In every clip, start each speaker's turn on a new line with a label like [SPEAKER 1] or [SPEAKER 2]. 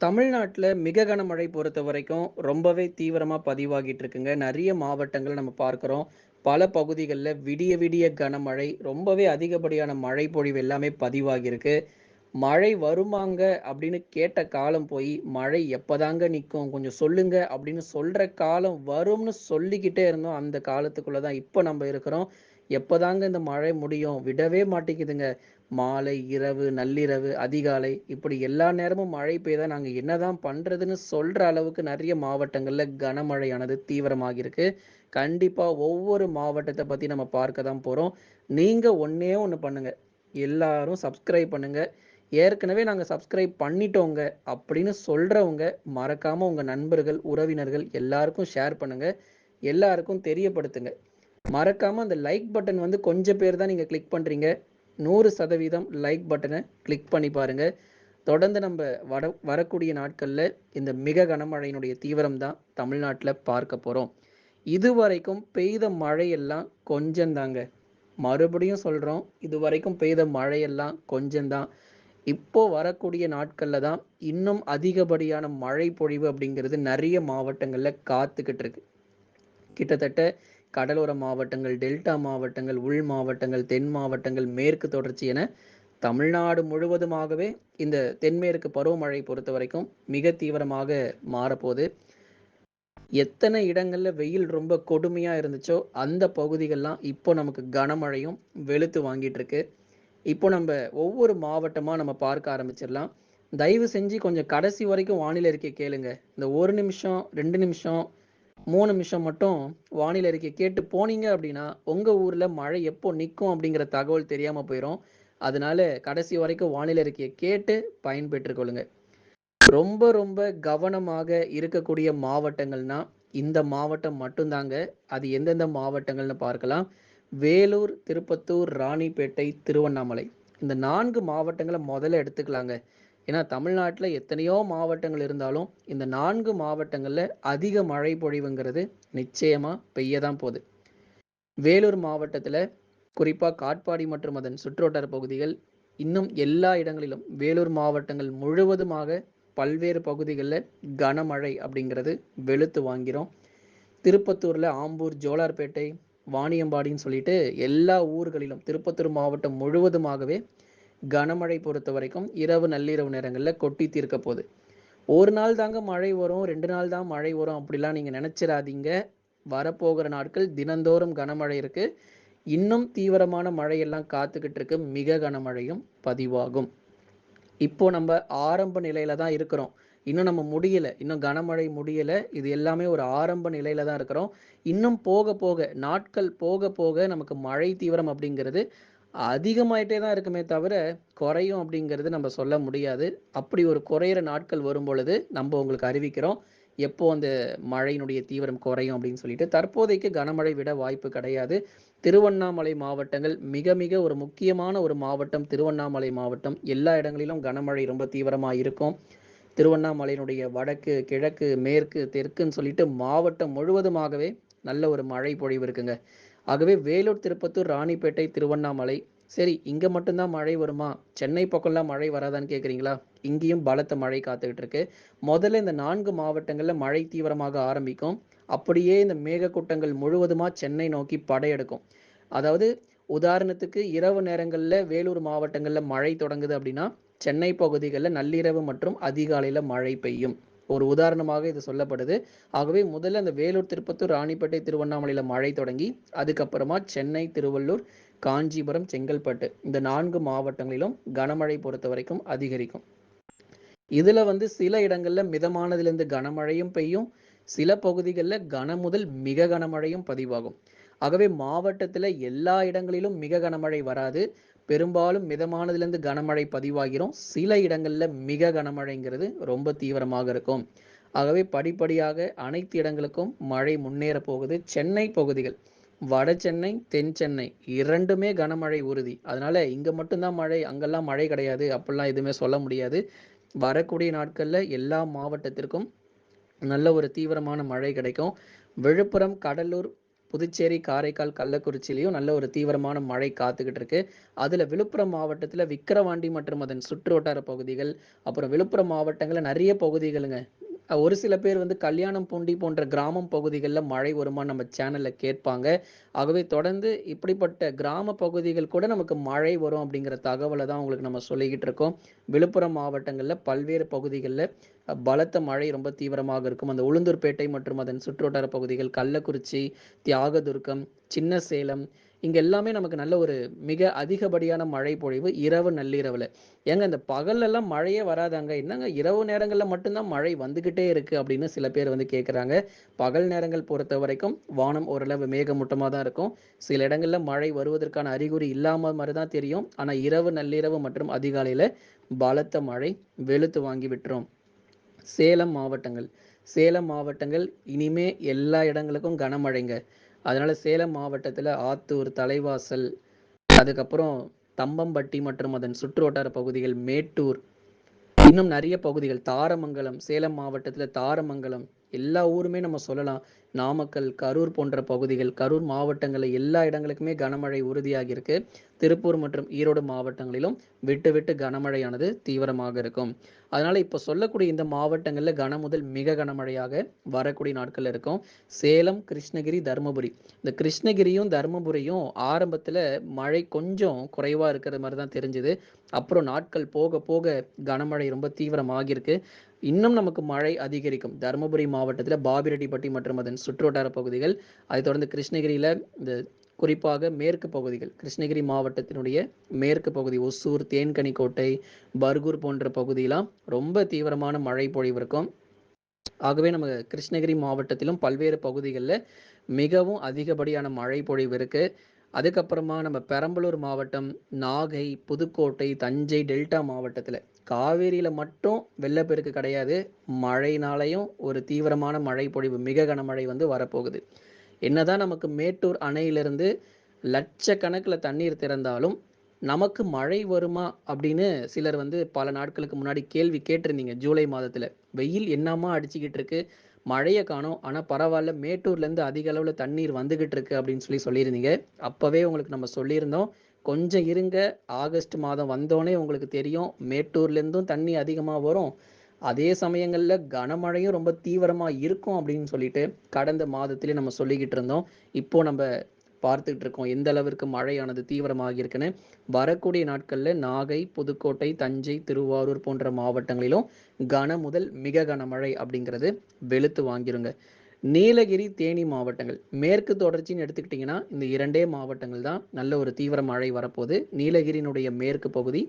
[SPEAKER 1] தமிழ்நாட்டில் மிக கனமழை பொறுத்த வரைக்கும் ரொம்பவே தீவிரமாக பதிவாகிட்டு இருக்குங்க. நிறைய மாவட்டங்கள் நம்ம பார்க்குறோம் பல பகுதிகளில் விடிய விடிய கனமழை, ரொம்பவே அதிகப்படியான மழை பொழிவு எல்லாமே பதிவாகியிருக்கு. "மழை வருமாங்க?" அப்படின்னு கேட்ட காலம் போய் "மழை எப்போதாங்க நிற்கும் கொஞ்சம் சொல்லுங்க." அப்படின்னு சொல்கிற காலம் வரும்னு சொல்லிக்கிட்டே இருந்தோம். அந்த காலத்துக்குள்ள தான் இப்போ நம்ம இருக்கிறோம். எப்போதாங்க இந்த மழை முடியும்? விடவே மாட்டேங்குதுங்க. மாலை, இரவு, நள்ளிரவு, அதிகாலை இப்படி எல்லா நேரமும் மழை பெய்தா நாங்கள் என்னதான் பண்ணுறதுன்னு சொல்கிற அளவுக்கு நிறைய மாவட்டங்களில் கனமழையானது தீவிரமாகியிருக்கு. கண்டிப்பாக ஒவ்வொரு மாவட்டத்தை பற்றி நம்ம பார்க்க தான் போகிறோம் நீங்கள் ஒன்றே ஒன்று பண்ணுங்கள் எல்லாரும் சப்ஸ்கிரைப் பண்ணுங்கள் "ஏற்கனவே நாங்கள் சப்ஸ்கிரைப் பண்ணிட்டோங்க." அப்படின்னு சொல்கிறவங்க மறக்காமல் உங்கள் நண்பர்கள், உறவினர்கள் எல்லாருக்கும் ஷேர் பண்ணுங்கள் எல்லாருக்கும் தெரியப்படுத்துங்க. மறக்காமல் அந்த லைக் பட்டன் வந்து கொஞ்சம் பேர் தான் நீங்கள் கிளிக் பண்ணுறீங்க நூறு சதவீதம் லைக் பட்டனை கிளிக் பண்ணி பாருங்க. தொடர்ந்து நம்ம வட வரக்கூடிய நாட்களில் இந்த மிக கனமழையினுடைய தீவிரம் தான் தமிழ்நாட்டில் பார்க்க போகிறோம் இதுவரைக்கும் பெய்த மழையெல்லாம் கொஞ்சம் தாங்க. மறுபடியும் இது இதுவரைக்கும் பெய்த மழையெல்லாம் கொஞ்சம்தான் இப்போ வரக்கூடிய நாட்களில் தான் இன்னும் அதிகப்படியான மழை பொழிவு அப்படிங்கிறது நிறைய மாவட்டங்களில் காத்துக்கிட்டு இருக்கு. கிட்டத்தட்ட கடலோர மாவட்டங்கள், டெல்டா மாவட்டங்கள், உள் மாவட்டங்கள், தென் மாவட்டங்கள், மேற்கு தொடர்ச்சி என தமிழ்நாடு முழுவதுமாகவே இந்த தென்மேற்கு பருவமழை பொறுத்த வரைக்கும் மிக தீவிரமாக மாறப்போகுது எத்தனை இடங்கள்ல வெயில் ரொம்ப கொடுமையா இருந்துச்சோ, அந்த பகுதிகள்லாம் இப்போ நமக்கு கனமழையும் வெளுத்து வாங்கிட்டு இருக்கு. இப்போ நம்ம ஒவ்வொரு மாவட்டமாக நம்ம பார்க்க ஆரம்பிச்சிடலாம் தயவு செஞ்சு கொஞ்சம் கடைசி வரைக்கும் வானிலை அறிக்கை கேளுங்க. இந்த ஒரு நிமிஷம், ரெண்டு நிமிஷம், மூணு நிமிஷம் மட்டும் வானிலை அறிக்கை கேட்டு போனீங்க அப்படின்னா, உங்கள் ஊரில் மழை எப்போ நிற்கும் அப்படிங்கிற தகவல் தெரியாமல் போயிரும். அதனால கடைசி வரைக்கும் வானிலை அறிக்கைய கேட்டு பயன்பெற்றுக் கொள்ளுங்க. ரொம்ப ரொம்ப கவனமாக இருக்கக்கூடிய மாவட்டங்கள்னா, இந்த மாவட்டம் மட்டும்தாங்க அது எந்தெந்த மாவட்டங்கள்னு பார்க்கலாம். வேலூர், திருப்பத்தூர், ராணிப்பேட்டை, திருவண்ணாமலை. இந்த நான்கு மாவட்டங்களை முதல்ல எடுத்துக்கலாங்க. ஏன்னா தமிழ்நாட்டில் எத்தனையோ மாவட்டங்கள் இருந்தாலும், இந்த நான்கு மாவட்டங்களில் அதிக மழை பொழிவுங்கிறது நிச்சயமாக பெய்ய தான் போகுது வேலூர் மாவட்டத்தில் குறிப்பாக காட்பாடி மற்றும் அதன் சுற்றுவட்டார பகுதிகள், இன்னும் எல்லா இடங்களிலும் வேலூர் மாவட்டங்கள் முழுவதுமாக பல்வேறு பகுதிகளில் கனமழை அப்படிங்கிறது வெளுத்து வாங்கிறோம் திருப்பத்தூரில் ஆம்பூர், ஜோலார்பேட்டை, வாணியம்பாடின்னு சொல்லிட்டு எல்லா ஊர்களிலும் திருப்பத்தூர் மாவட்டம் முழுவதுமாகவே கனமழை பொறுத்த வரைக்கும் இரவு, நள்ளிரவு நேரங்களில் கொட்டி தீர்க்க போகுது ஒரு நாள் தாங்க மழை வரும், ரெண்டு நாள் தான் மழை வரும் அப்படிலாம் நீங்கள் நினச்சிடாதீங்க வரப்போகிற நாட்கள் தினந்தோறும் கனமழை இருக்கு. இன்னும் தீவிரமான மழையெல்லாம் காத்துக்கிட்டு இருக்கு. மிக கனமழையும் பதிவாகும். இப்போ நம்ம ஆரம்ப நிலையில தான் இருக்கிறோம். இன்னும் நம்ம முடியல. இன்னும் கனமழை முடியல. இது எல்லாமே ஒரு ஆரம்ப நிலையில தான் இருக்கிறோம். இன்னும் போக போக, நாட்கள் போக போக நமக்கு மழை தீவிரம் அப்படிங்கிறது அதிகமாயிட்டே தான் இருக்குமே தவிர, குறையும் அப்படிங்கிறது நம்ம சொல்ல முடியாது. அப்படி ஒரு குறையிற நாட்கள் வரும்பொழுது, நம்ம உங்களுக்கு அறிவிக்கிறோம். எப்போ அந்த மழையினுடைய தீவிரம் குறையும் அப்படின்னு சொல்லிட்டு. தற்போதைக்கு கனமழை விட வாய்ப்பு கிடையாது. திருவண்ணாமலை மாவட்டங்கள் மிக மிக ஒரு முக்கியமான ஒரு மாவட்டம் திருவண்ணாமலை மாவட்டம். எல்லா இடங்களிலும் கனமழை ரொம்ப தீவிரமாக இருக்கும். திருவண்ணாமலையினுடைய வடக்கு, கிழக்கு, மேற்கு, தெற்குன்னு சொல்லிட்டு மாவட்டம் முழுவதுமாகவே நல்ல ஒரு மழை பொழிவு இருக்குங்க. ஆகவே வேலூர், திருப்பத்தூர், ராணிப்பேட்டை, திருவண்ணாமலை சரி இங்கே மட்டும்தான் மழை வருமா? சென்னை பக்கம்லாம் மழை வராதான்னு கேட்குறீங்களா இங்கேயும் பலத்த மழை காத்துக்கிட்டு இருக்கு. முதல்ல இந்த நான்கு மாவட்டங்களில் மழை தீவிரமாக ஆரம்பிக்கும். அப்படியே இந்த மேகக்கூட்டங்கள் முழுவதுமாக சென்னை நோக்கி படையெடுக்கும். அதாவது உதாரணத்துக்கு இரவு நேரங்களில் வேலூர் மாவட்டங்களில் மழை தொடங்குது அப்படின்னா, சென்னை பகுதிகள்ல நள்ளிரவு மற்றும் அதிகாலையில மழை பெய்யும். ஒரு உதாரணமாக இது சொல்லப்படுது. ஆகவே முதல்ல அந்த வேலூர், திருப்பத்தூர், ராணிப்பேட்டை, திருவண்ணாமலையில மழை தொடங்கி, அதுக்கப்புறமா சென்னை, திருவள்ளூர், காஞ்சிபுரம், செங்கல்பட்டு இந்த நான்கு மாவட்டங்களிலும் கனமழை பொறுத்த வரைக்கும் அதிகரிக்கும். இதுல வந்து சில இடங்கள்ல மிதமானதிலிருந்து கனமழையும் பெய்யும். சில பகுதிகள்ல கன முதல் மிக கனமழையும் பதிவாகும். ஆகவே மாவட்டத்துல எல்லா இடங்களிலும் மிக கனமழை வராது. பெரும்பாலும் மிதமானதுலேருந்து கனமழை பதிவாகிறோம் சில இடங்களில் மிக கனமழைங்கிறது ரொம்ப தீவிரமாக இருக்கும். ஆகவே படிப்படியாக அனைத்து இடங்களுக்கும் மழை முன்னேற போகுது. சென்னை பகுதிகள், வட சென்னை, தென் சென்னை இரண்டுமே கனமழை உறுதி. அதனால இங்கே மட்டும்தான் மழை, அங்கெல்லாம் மழை கிடையாது அப்படிலாம் எதுவுமே சொல்ல முடியாது. வரக்கூடிய நாட்களில் எல்லா மாவட்டத்திற்கும் நல்ல ஒரு தீவிரமான மழை கிடைக்கும். விழுப்புரம், கடலூர், புதுச்சேரி, காரைக்கால், கள்ளக்குறிச்சியிலயும் நல்ல ஒரு தீவிரமான மழை காத்துக்கிட்டு இருக்கு. அதுல விழுப்புரம் மாவட்டத்துல விக்கிரவாண்டி மற்றும் அதன் சுற்றுவட்டார பகுதிகள், அப்புறம் விழுப்புரம் மாவட்டங்கள்ல நிறைய பகுதிகளுங்க. ஒரு சில பேர் வந்து கல்யாணம் பூண்டி போன்ற கிராமம் பகுதிகளில் மழை வருமா நம்ம சேனலில் கேட்பாங்க. ஆகவே தொடர்ந்து இப்படிப்பட்ட கிராம பகுதிகள் கூட நமக்கு மழை வரும் அப்படிங்கிற தகவலை தான் உங்களுக்கு நம்ம சொல்லிக்கிட்டு இருக்கோம். விழுப்புரம் மாவட்டங்களில் பல்வேறு பகுதிகளில் பலத்த மழை ரொம்ப தீவிரமாக இருக்கும். அந்த உளுந்தூர்பேட்டை மற்றும் அதன் சுற்றுவட்டார பகுதிகள், கள்ளக்குறிச்சி, தியாகதுர்க்கம் சின்ன சேலம் இங்கே எல்லாமே நமக்கு நல்ல ஒரு மிக அதிகப்படியான மழை பொழிவு இரவு, நள்ளிரவில் ஏங்க இந்த பகல்லெல்லாம் மழையே வராதாங்க? என்னங்க இரவு நேரங்களில் மட்டும்தான் மழை வந்துக்கிட்டே இருக்குது அப்படின்னு சில பேர் வந்து கேட்குறாங்க. பகல் நேரங்கள் பொறுத்த வரைக்கும் வானம் ஓரளவு மேகமூட்டமாக தான் இருக்கும். சில இடங்களில் மழை வருவதற்கான அறிகுறி இல்லாமல் மாதிரி தான் தெரியும். ஆனால் இரவு, நள்ளிரவு மற்றும் அதிகாலையில் பலத்த மழை வெளுத்து வாங்கி விட்டுரும். சேலம் மாவட்டங்கள் சேலம் மாவட்டங்கள் இனிமே எல்லா இடங்களுக்கும் கனமழைங்க. அதனால சேலம் மாவட்டத்துல ஆத்தூர், தலைவாசல், அதுக்கப்புறம் தம்பம்பட்டி மற்றும் அதன் சுற்றுவட்டார பகுதிகள், மேட்டூர், இன்னும் நிறைய பகுதிகள் தாரமங்கலம், சேலம் மாவட்டத்துல தாரமங்கலம் எல்லா ஊருமே நம்ம சொல்லலாம். நாமக்கல், கரூர் போன்ற பகுதிகள், கரூர் மாவட்டங்களில் எல்லா இடங்களுக்குமே கனமழை உறுதியாகி இருக்கு. திருப்பூர் மற்றும் ஈரோடு மாவட்டங்களிலும் விட்டு விட்டு கனமழையானது தீவிரமாக இருக்கும். அதனால இப்போ சொல்லக்கூடிய இந்த மாவட்டங்களில் கன முதல் மிக கனமழையாக வரக்கூடிய நாட்கள் இருக்கும். சேலம், கிருஷ்ணகிரி, தருமபுரி இந்த கிருஷ்ணகிரியும், தர்மபுரியும் ஆரம்பத்தில் மழை கொஞ்சம் குறைவாக இருக்கிற மாதிரி தான் தெரிஞ்சுது அப்புறம் நாட்கள் போக போக கனமழை ரொம்ப தீவிரமாகிருக்கு இன்னும் நமக்கு மழை அதிகரிக்கும். தர்மபுரி மாவட்டத்தில் பாபிரெட்டிப்பட்டி மற்றும் அதன் சுற்றுவட்டார பகுதிகள், அதைத் தொடர்ந்து கிருஷ்ணகிரியில் இந்த குறிப்பாக மேற்கு பகுதிகள், கிருஷ்ணகிரி மாவட்டத்தினுடைய மேற்கு பகுதி ஒசூர், தேன்கனிக்கோட்டை, பர்கூர் போன்ற பகுதியெலாம் ரொம்ப தீவிரமான மழை பொழிவு இருக்கும். ஆகவே நம்ம கிருஷ்ணகிரி மாவட்டத்திலும் பல்வேறு பகுதிகளில் மிகவும் அதிகப்படியான மழை பொழிவு இருக்குது அதுக்கப்புறமா நம்ம பெரம்பலூர் மாவட்டம், நாகை, புதுக்கோட்டை, தஞ்சை, டெல்டா மாவட்டத்தில் காவேரியில் மட்டும் வெள்ளப்பெருக்கு கிடையாது. மழைனாலையும் ஒரு தீவிரமான மழை பொழிவு, மிக கனமழை வந்து வரப்போகுது. என்னதான் நமக்கு மேட்டூர் அணையிலிருந்து லட்சக்கணக்கில் தண்ணீர் திறந்தாலும், நமக்கு மழை வருமா? அப்படின்னு சிலர் வந்து பல நாட்களுக்கு முன்னாடி கேள்வி கேட்டிருந்தீங்க ஜூலை மாதத்தில் வெயில் என்னம்மா அடிச்சுக்கிட்டு இருக்கு? மழையை காணும் ஆனால் பரவாயில்ல மேட்டூர்லேருந்து அதிக அளவில் தண்ணீர் வந்துக்கிட்டு இருக்கு அப்படின்னு சொல்லி சொல்லியிருந்தீங்க. அப்போவே உங்களுக்கு நம்ம சொல்லியிருந்தோம். கொஞ்சம் இருங்க. ஆகஸ்ட் மாதம் வந்தோடனே உங்களுக்கு தெரியும். மேட்டூர்லேருந்தும் தண்ணி அதிகமா வரும். அதே சமயங்களில் கனமழையும் ரொம்ப தீவிரமா இருக்கும் அப்படின்னு சொல்லிட்டு கடந்த மாதத்திலே நம்ம சொல்லிக்கிட்டு இருந்தோம். இப்போ நம்ம பார்த்துட்டு இருக்கோம். எந்த அளவிற்கு மழையானது தீவிரமாக இருக்குன்னு. வரக்கூடிய நாட்களில் நாகை, புதுக்கோட்டை, தஞ்சை, திருவாரூர் போன்ற மாவட்டங்களிலும் கன முதல் மிக கனமழை அப்படிங்கிறது வெளுத்து வாங்கிருங்க. நீலகிரி, தேனி மாவட்டங்கள். மேற்கு தொடர்ச்சின்னு எடுத்துக்கிட்டிங்கன்னா இந்த இரண்டே மாவட்டங்கள் தான் நல்ல ஒரு தீவிர மழை வரப்போகுது நீலகிரியினுடைய மேற்கு பகுதி,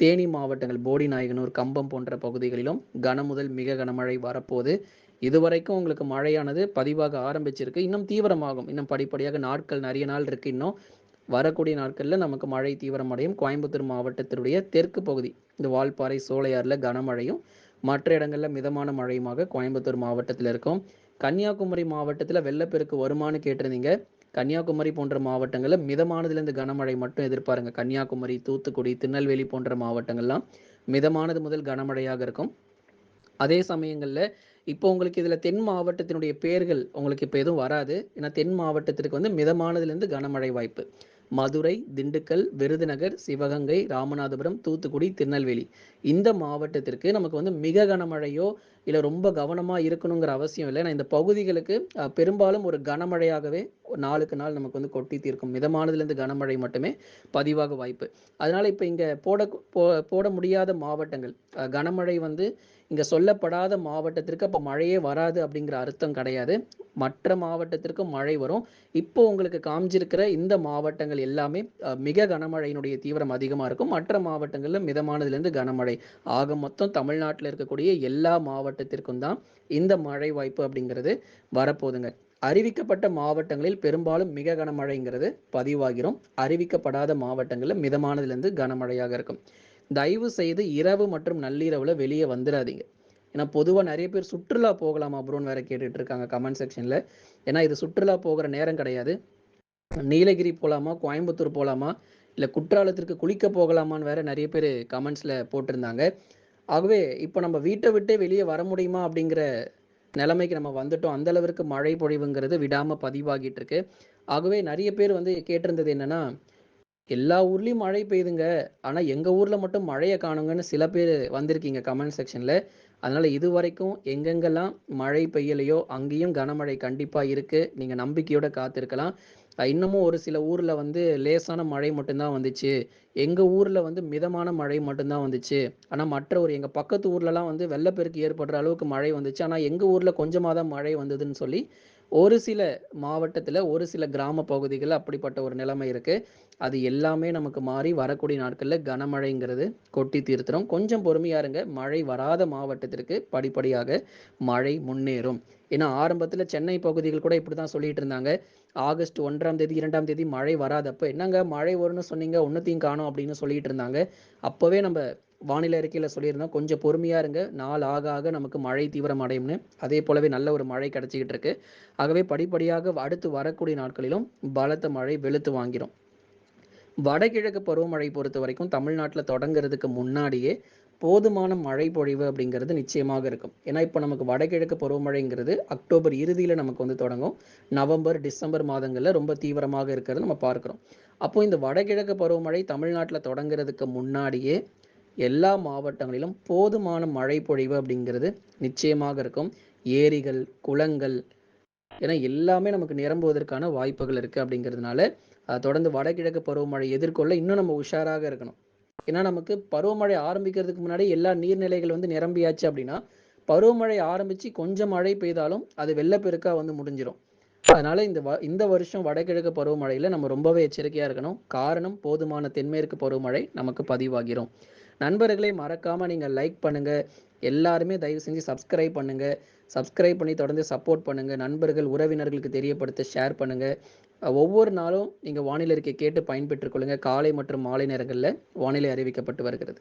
[SPEAKER 1] தேனி மாவட்டங்கள் போடிநாயக்கனூர், கம்பம் போன்ற பகுதிகளிலும் கன முதல் மிக கனமழை வரப்போகுது இதுவரைக்கும் உங்களுக்கு மழையானது பதிவாக ஆரம்பிச்சிருக்கு. இன்னும் தீவிரமாகும். இன்னும் படிப்படியாக நாட்கள் நிறைய நாள் இருக்கு இன்னும். வரக்கூடிய நாட்களில் நமக்கு மழை தீவிரமடையும். கோயம்புத்தூர் மாவட்டத்தினுடைய தெற்கு பகுதி, இந்த வால்பாறை, சோலையாறில் கனமழையும், மற்ற இடங்களில் மிதமான மழையுமாக கோயம்புத்தூர் மாவட்டத்தில் இருக்கும். கன்னியாகுமரி மாவட்டத்துல வெள்ளப்பெருக்கு வருமான்னு கேட்டிருந்தீங்க. கன்னியாகுமரி போன்ற மாவட்டங்களில் மிதமானதுலேருந்து கனமழை மட்டும் எதிர்பாருங்க. கன்னியாகுமரி, தூத்துக்குடி, திருநெல்வேலி போன்ற மாவட்டங்கள்லாம் மிதமானது முதல் கனமழையாக இருக்கும். அதே சமயங்கள்ல இப்போ உங்களுக்கு இதுல தென் மாவட்டத்தினுடைய பெயர்கள் உங்களுக்கு இப்ப எதுவும் வராது. ஏன்னா தென் மாவட்டத்திற்கு வந்து மிதமானதுலேருந்து கனமழை வாய்ப்பு. மதுரை, திண்டுக்கல், விருதுநகர், சிவகங்கை, ராமநாதபுரம், தூத்துக்குடி, திருநெல்வேலி. இந்த மாவட்டத்திற்கு நமக்கு வந்து மிக கனமழையோ, இல்லை ரொம்ப கவனமா இருக்கணுங்கிற அவசியம் இல்லை ஏன்னா இந்த பகுதிகளுக்கு பெரும்பாலும் ஒரு கனமழையாகவே நாளுக்கு நாள் நமக்கு வந்து கொட்டி தீர்க்கும். மிதமானதுலேருந்து கனமழை மட்டுமே பதிவாக வாய்ப்பு. அதனால இப்போ இங்கே போட போட முடியாத மாவட்டங்கள், கனமழை வந்து இங்கே சொல்லப்படாத மாவட்டத்திற்கு அப்போ மழையே வராது அப்படிங்கிற அர்த்தம் கிடையாது. மற்ற மாவட்டத்திற்கும் மழை வரும். இப்போ உங்களுக்கு காமிச்சிருக்கிற இந்த மாவட்டங்கள் எல்லாமே மிக கனமழையினுடைய தீவிரம் அதிகமா இருக்கும். மற்ற மாவட்டங்களில் மிதமானதுலேருந்து கனமழை. ஆக மொத்தம் தமிழ்நாட்டில் இருக்கக்கூடிய எல்லா மாவட்டத்திற்கும் தான் இந்த மழை வாய்ப்பு அப்படிங்கிறது வரப்போதுங்க. அறிவிக்கப்பட்ட மாவட்டங்களில் பெரும்பாலும் மிக கனமழைங்கிறது பதிவாகிரும். அறிவிக்கப்படாத மாவட்டங்களில் மிதமானதுலேருந்து கனமழையாக இருக்கும். தயவு செய்து இரவு மற்றும் நள்ளிரவில் வெளியே வந்துடாதீங்க ஏன்னா பொதுவா நிறைய பேர் சுற்றுலா போகலாமா ப்ரோன்னு வேற கேட்டுட்டு இருக்காங்க கமெண்ட் செக்ஷன்ல. ஏன்னா இது சுற்றுலா போகிற நேரம் கிடையாது. நீலகிரி போகலாமா கோயம்புத்தூர் போகலாமா இல்லை குற்றாலத்திற்கு குளிக்க போகலாமான்னு வேற நிறைய பேர் கமெண்ட்ஸ்ல போட்டிருந்தாங்க. ஆகவே இப்போ நம்ம வீட்டை விட்டே வெளியே வர முடியுமா? அப்படிங்கிற நிலைமைக்கு நம்ம வந்துட்டோம். அந்த அளவிற்கு மழை பொழிவுங்கிறது விடாம பதிவாகிட்டு இருக்கு ஆகவே நிறைய பேர் வந்து கேட்டிருந்தது என்னன்னா எல்லா ஊர்லயும் மழை பெய்யுதுங்க ஆனா எங்க ஊர்ல மட்டும் மழையை காணுங்கன்னு சில பேர் வந்திருக்கீங்க கமெண்ட் செக்ஷன்ல. அதனால இது வரைக்கும் எங்கெங்கெல்லாம் மழை பெய்யலையோ அங்கேயும் கனமழை கண்டிப்பா இருக்கு. நீங்க நம்பிக்கையோட காத்திருக்கலாம். இன்னமும் ஒரு சில ஊரில் வந்து லேசான மழை மட்டும்தான் வந்துச்சு. எங்கள் ஊரில் வந்து மிதமான மழை மட்டும்தான் வந்துச்சு. ஆனால் மற்ற ஒரு எங்கள் பக்கத்து ஊர்லலாம் வந்து வெள்ளப்பெருக்கு ஏற்படுற அளவுக்கு மழை வந்துச்சு. ஆனால் எங்கள் ஊரில் கொஞ்சமாக தான் மழை வந்ததுன்னு சொல்லி ஒரு சில மாவட்டத்தில் ஒரு சில கிராம பகுதிகளில் அப்படிப்பட்ட ஒரு நிலைமை இருக்கு. அது எல்லாமே நமக்கு மாறி வரக்கூடிய நாட்களில் கனமழைங்கிறது கொட்டி தீர்த்துரும். கொஞ்சம் பொறுமையா இருங்க. மழை வராத மாவட்டத்திற்கு படிப்படியாக மழை முன்னேறும். ஏன்னா ஆரம்பத்தில் சென்னை பகுதிகள் கூட இப்படி தான் சொல்லிட்டு இருந்தாங்க. ஆகஸ்ட் ஒன்றாம் தேதி இரண்டாம் தேதி மழை வராதப்போ என்னங்க மழை வரும்னு சொன்னீங்க ஒன்னத்தையும் காணும் அப்படின்னு சொல்லிட்டு இருந்தாங்க. அப்போவே நம்ம வானிலை அறிக்கையில் சொல்லியிருந்தோம் கொஞ்சம் பொறுமையாக இருங்க. நாள் ஆக ஆக நமக்கு மழை தீவிரம் அடையும்னு அதே போலவே நல்ல ஒரு மழை கிடச்சிக்கிட்டு இருக்கு. ஆகவே படிப்படியாக அடுத்து வரக்கூடிய நாட்களிலும் பலத்த மழை வெளுத்து வாங்கிடும் வடகிழக்கு பருவமழை பொறுத்த வரைக்கும் தமிழ்நாட்டில் தொடங்குறதுக்கு முன்னாடியே போதுமான மழை பொழிவு அப்படிங்கிறது நிச்சயமாக இருக்கும். ஏன்னா இப்போ நமக்கு வடகிழக்கு பருவமழைங்கிறது அக்டோபர் இறுதியில் நமக்கு வந்து தொடங்கும். நவம்பர் டிசம்பர் மாதங்களில் ரொம்ப தீவிரமாக இருக்கிறது நம்ம பார்க்குறோம். அப்போ இந்த வடகிழக்கு பருவமழை தமிழ்நாட்டில் தொடங்குறதுக்கு முன்னாடியே எல்லா மாவட்டங்களிலும் போதுமான மழை பொழிவு அப்படிங்கிறது நிச்சயமாக இருக்கும். ஏரிகள் குளங்கள் ஏன்னா எல்லாமே நமக்கு நிரம்புவதற்கான வாய்ப்புகள் இருக்குது அப்படிங்கிறதுனால தொடர்ந்து வடகிழக்கு பருவமழை எதிர்கொள்ள இன்னும் நம்ம உஷாராக இருக்கணும். ஏன்னா நமக்கு பருவமழை ஆரம்பிக்கிறதுக்கு முன்னாடி எல்லா நீர்நிலைகள் வந்து நிரம்பியாச்சு அப்படின்னா பருவமழை ஆரம்பித்து கொஞ்சம் மழை பெய்தாலும் அது வெள்ளப்பெருக்காக வந்து முடிஞ்சிடும் அதனால இந்த வ- இந்த வருஷம் வடகிழக்கு பருவமழையில் நம்ம ரொம்பவே எச்சரிக்கையாக இருக்கணும். காரணம் போதுமான தென்மேற்கு பருவமழை நமக்கு பதிவாகிரும். நண்பர்களை மறக்காமல் நீங்கள் லைக் பண்ணுங்கள் எல்லாருமே தயவு செஞ்சு சப்ஸ்கிரைப் பண்ணுங்கள் சப்ஸ்கிரைப் பண்ணி தொடர்ந்து சப்போர்ட் பண்ணுங்கள் நண்பர்கள் உறவினர்களுக்கு தெரியப்படுத்த ஷேர் பண்ணுங்கள் ஒவ்வொரு நாளும் நீங்கள் வானிலை அறிக்கை கேட்டு பயன்பெற்றுக் கொள்ளுங்கள் காலை மற்றும் மாலை நேரங்களில் வானிலை அறிவிக்கப்பட்டு வருகிறது.